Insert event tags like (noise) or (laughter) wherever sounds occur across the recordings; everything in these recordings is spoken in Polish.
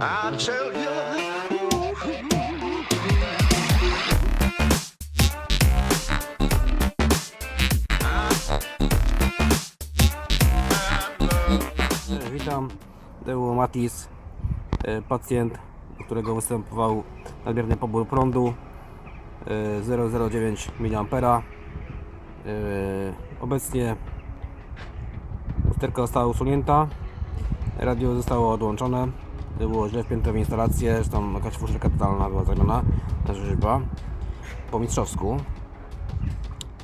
I tell. E, Witam, Deu Matis, e, pacjent, u którego występował nadmierny pobór prądu e, 0,09 mA. E, Obecnie usterka została usunięta, radio zostało odłączone, było źle wpięte w instalację, zresztą jakaś fuszerka totalna była zrobiona, rzeźba po mistrzowsku.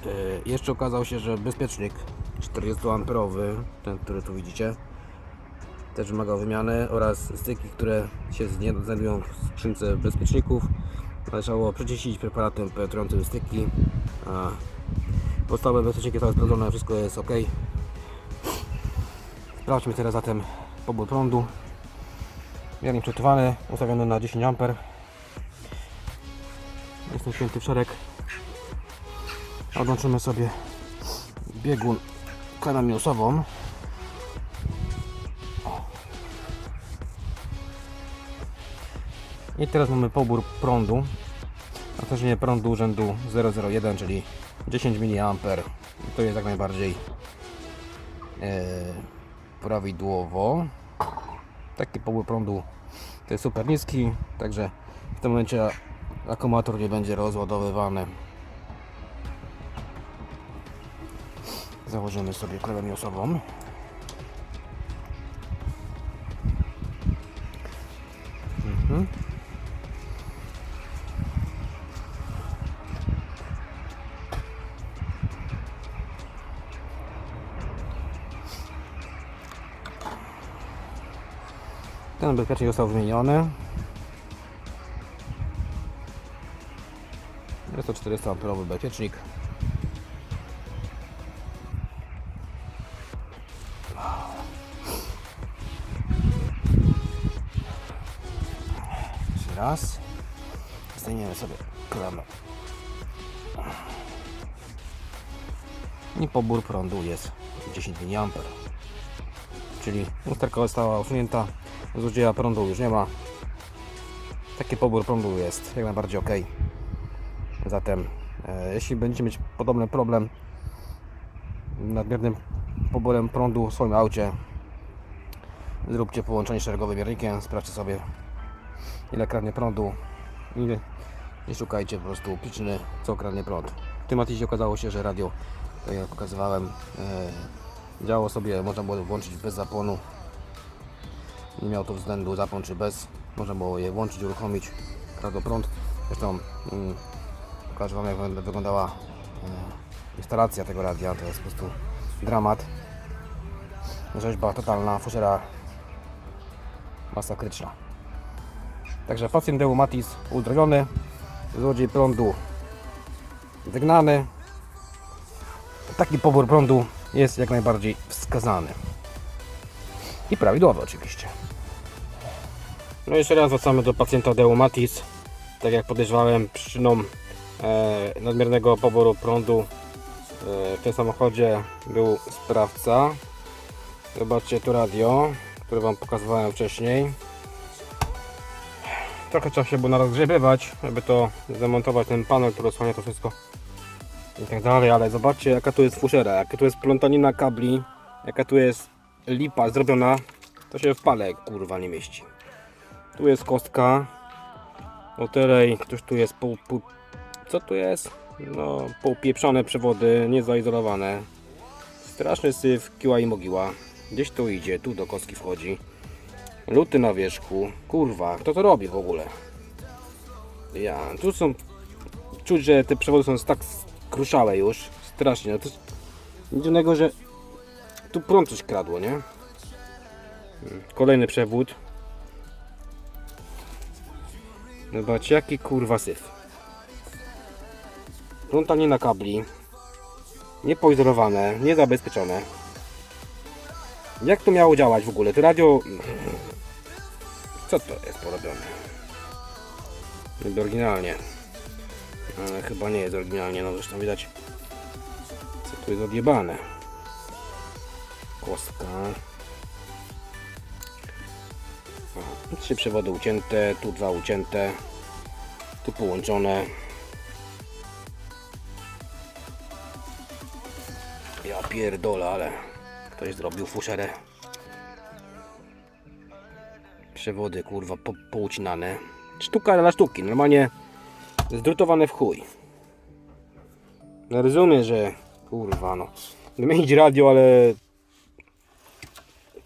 E, Jeszcze okazało się, że bezpiecznik 40 amperowy, ten który tu widzicie, też wymagał wymiany oraz styki, które się znie- znajdują w skrzynce bezpieczników. Należało przeczyścić preparatem penetrującym styki. A Podstawowe bezpieczniki zostały sprawdzone, wszystko jest ok. Sprawdźmy teraz zatem pobór prądu. Miernik przetowany, ustawiony na 10 A. Jest napięty w szereg. Odłączymy sobie biegun klamę minusową. I teraz mamy pobór prądu. Natężenie prądu rzędu 001, czyli 10 mA. To jest jak najbardziej e, prawidłowo. Taki pobór prądu to jest super niski, także w tym momencie akumulator nie będzie rozładowywany. Założymy sobie klewę miosową. Mhm. Ten bezpiecznik został wymieniony. Jest to 400 amperowy bezpiecznik. Jeszcze raz. Zdejmiemy sobie klamę. I pobór prądu jest 10 mA. Czyli lusterka została usunięta, zużycia prądu już nie ma. Taki pobór prądu jest jak najbardziej ok. Zatem, e, jeśli będziecie mieć podobny problem nadmiernym poborem prądu w swoim aucie, zróbcie połączenie szeregowe miernikiem, sprawdźcie sobie ile kradnie prądu i, i szukajcie po prostu przyczyny co kradnie prąd. W tym matisie okazało się, że radio, tak jak pokazywałem, e, działało sobie, można było włączyć bez zapłonu. Nie miał to względu zapłon czy bez. Można było je włączyć, uruchomić, kradło prąd. Zresztą mm, pokażę Wam jak wyglądała e, instalacja tego radia. To jest po prostu dramat. Rzeźba totalna, fuszera masakryczna. Także pacjent Deumatis uzdrowiony, złodziej prądu wygnany. Taki pobór prądu jest jak najbardziej wskazany. I prawidłowy oczywiście. No jeszcze raz wracamy do pacjenta Deumatis. Tak jak podejrzewałem, przyczyną e, nadmiernego poboru prądu e, w tym samochodzie był sprawca. Zobaczcie tu radio, które Wam pokazywałem wcześniej. Trochę trzeba się było narazgrzebywać, żeby to zamontować ten panel, który osłania to wszystko i tak dalej, ale zobaczcie jaka tu jest fuszera, jaka tu jest plątanina kabli, jaka tu jest lipa zrobiona, to się w pale kurwa nie mieści. Tu jest kostka, o tyle ktoś tu jest co tu jest? No, poupieprzone przewody, niezaizolowane. Straszny syf, kiła i mogiła. Gdzieś tu idzie, tu do kostki wchodzi. Luty na wierzchu. Kurwa, kto to robi w ogóle? Ja, tu są... Czuć, że te przewody są tak skruszałe już. Strasznie. No to dziwnego, że tu prąd coś kradło, nie? Kolejny przewód. Zobaczcie, jaki kurwa syf. Plątanina kabli. Niepoizolowane, niezabezpieczone. Jak to miało działać w ogóle? To radio... Co to jest porobione? Niby oryginalnie. Ale chyba nie jest oryginalnie, no zresztą widać co tu jest odjebane. Kostka. O, Trzy przewody ucięte, tu dwa ucięte, tu połączone. Ja pierdolę, ale ktoś zrobił fuszerę. Przewody kurwa po, poucinane. Sztuka na sztuki, normalnie zdrutowane w chuj. No rozumiem, że kurwa no. Wymienić radio, ale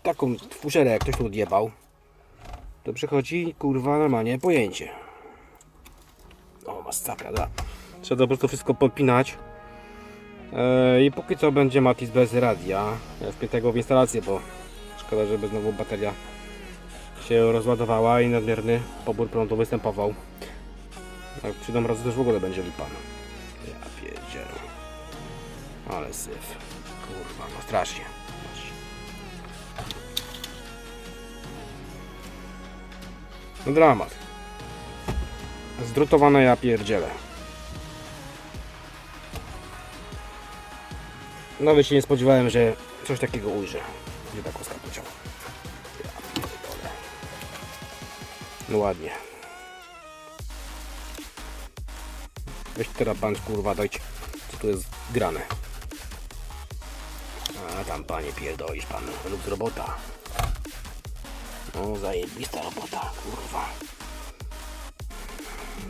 taką fuszerę jak ktoś tu odjebał, to przychodzi kurwa normalnie pojęcie. O, masakra, da. Trzeba po prostu wszystko podpinać. E, I póki co będzie Matis bez radia. Ja wpiętego w instalację, bo szkoda, żeby znowu bateria się rozładowała i nadmierny pobór prądu występował. Jak przyjdą razy też w ogóle będzie lipa. Ja pierdzielę. Ale syf. Kurwa, no strasznie. Dramat. Zdrutowane ja pierdzielę. Nawet się nie spodziewałem, że coś takiego ujrzę. Gdzie ta kostka. No ładnie. Weź teraz pan kurwa dojść, co tu jest grane. A tam panie pierdolisz pan, lub robota. No zajebista robota, kurwa.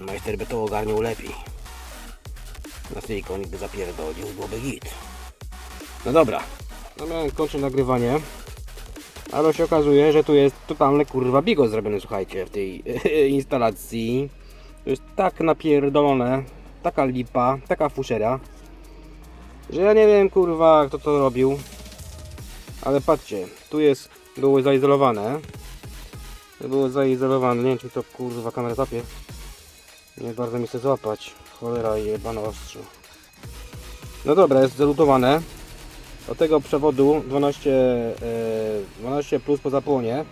Majster by to ogarniał lepiej. Na tej konik by zapierdolił, byłoby git. No dobra, no miałem kończyć nagrywanie. Ale się okazuje, że tu jest totalny kurwa bigo zrobiony, słuchajcie, w tej (laughs) instalacji. To jest tak napierdolone, taka lipa, taka fuszera, że ja nie wiem kurwa kto to robił. Ale patrzcie, tu jest, było zaizolowane. Było zaizolowane, nie wiem czy to kurwa kamera zapie. Nie bardzo mi chce złapać. Cholera jebana ostrzu. No dobra, jest zalutowane. Do tego przewodu 12, e, 12 plus po zapłonie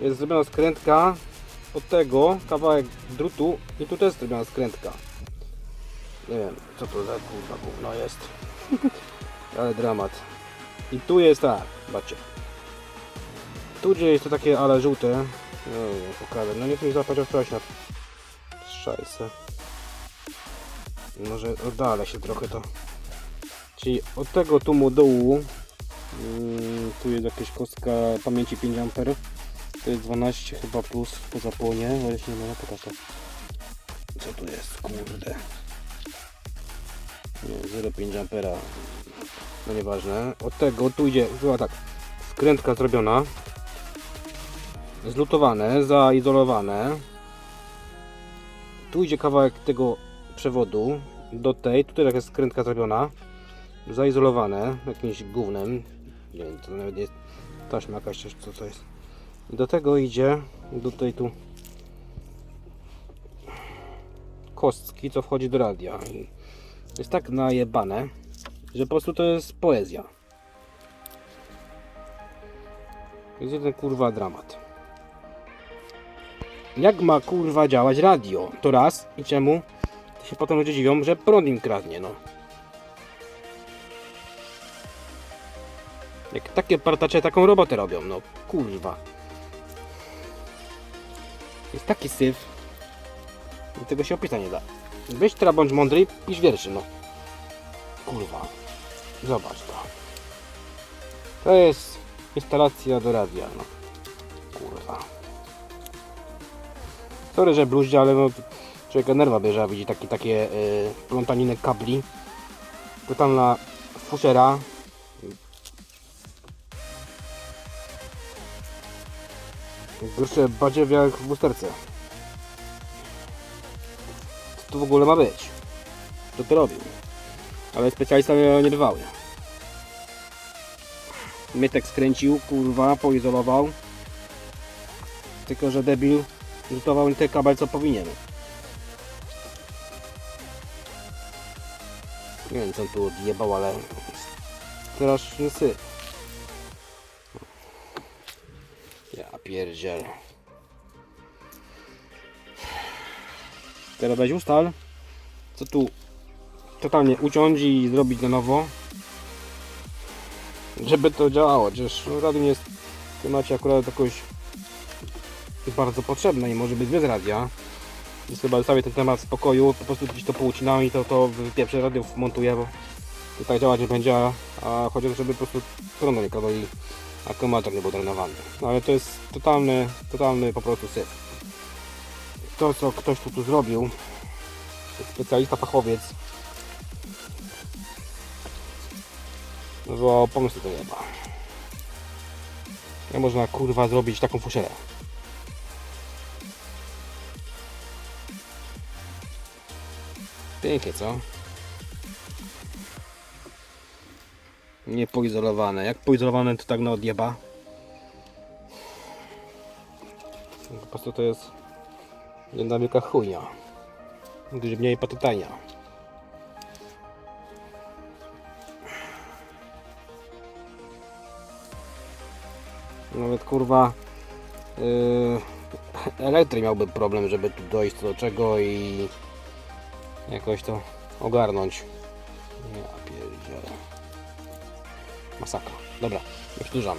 jest zrobiona skrętka od tego kawałek drutu i tu też zrobiona skrętka. Nie wiem co to za kurwa gówno jest. (laughs) Ale dramat. I tu jest tak, zobaczcie. Tu gdzie jest to takie ale żółte. No pokażę. No nie chcę mi złapać ostrość na szajsę. Może oddalę się trochę to. Czyli od tego tu modułu mm, tu jest jakaś kostka pamięci 5 A to jest 12 chyba plus po zapłonie ale się nie mogę pokazać co tu jest kurde nie 0,5 ampera no nieważne od tego tu idzie była tak skrętka zrobiona zlutowane, zaizolowane. Tu idzie kawałek tego przewodu. Do tej, tutaj taka skrętka zrobiona. Zaizolowane jakimś gównem. Nie wiem, to nawet jest taśma jakaś, co to jest. Do tego idzie do tej tu kostki, co wchodzi do radia. I jest tak najebane, że po prostu to jest poezja. Jest jeden kurwa dramat jak ma kurwa działać radio? To raz i czemu się potem ludzie dziwią, że prąd im kradnie, no Jak takie partacze taką robotę robią, no kurwa. Jest taki syf. I tego się opisać nie da. Weź teraz bądź mądry i pisz wierszy, no. Kurwa. Zobacz to. To jest instalacja do radia, no. Kurwa. Sorry, że bluździe, ale no człowieka nerwa bierze, widzi taki, takie yy, plątaniny kabli. Totalna fuszera. Gorsze badziew jak w lusterce. Co to w ogóle ma być? Kto to robił? Ale specjalista mnie nie dbały. Mytek skręcił, kurwa, poizolował. Tylko, że debil rzutował te kabel co powinien. Nie wiem co on tu odjebał, ale straszny syf. Ja pierdzielę. Teraz weź ustal, co tu totalnie uciąć i zrobić na nowo, żeby to działało. Chociaż radio nie jest w temacie akurat jakoś bardzo potrzebne i może być bez radia. Więc chyba zostawię ten temat w spokoju, po prostu gdzieś to poucinam i to, to w pierwszy radio wmontuję, bo to tak działać nie będzie, a- a chodzi o to, żeby po prostu prądu nie kradł i akumulator nie był drenowany. No ale to jest totalny, totalny po prostu syf. To co ktoś tu, tu zrobił, specjalista, fachowiec, no bo pomysł to nieba. Jak można kurwa zrobić taką fuszerę? Pięknie, co? Nie poizolowane. Jak poizolowane to tak na odjeba. Po prostu to jest jedna wielka chujnia. Grzybnia i patytania. Nawet kurwa yy, (laughs) elektryk miałby problem, żeby tu dojść do czego i jakoś to ogarnąć. Ja pierdzielę. Masakra. Dobra, przedłużam.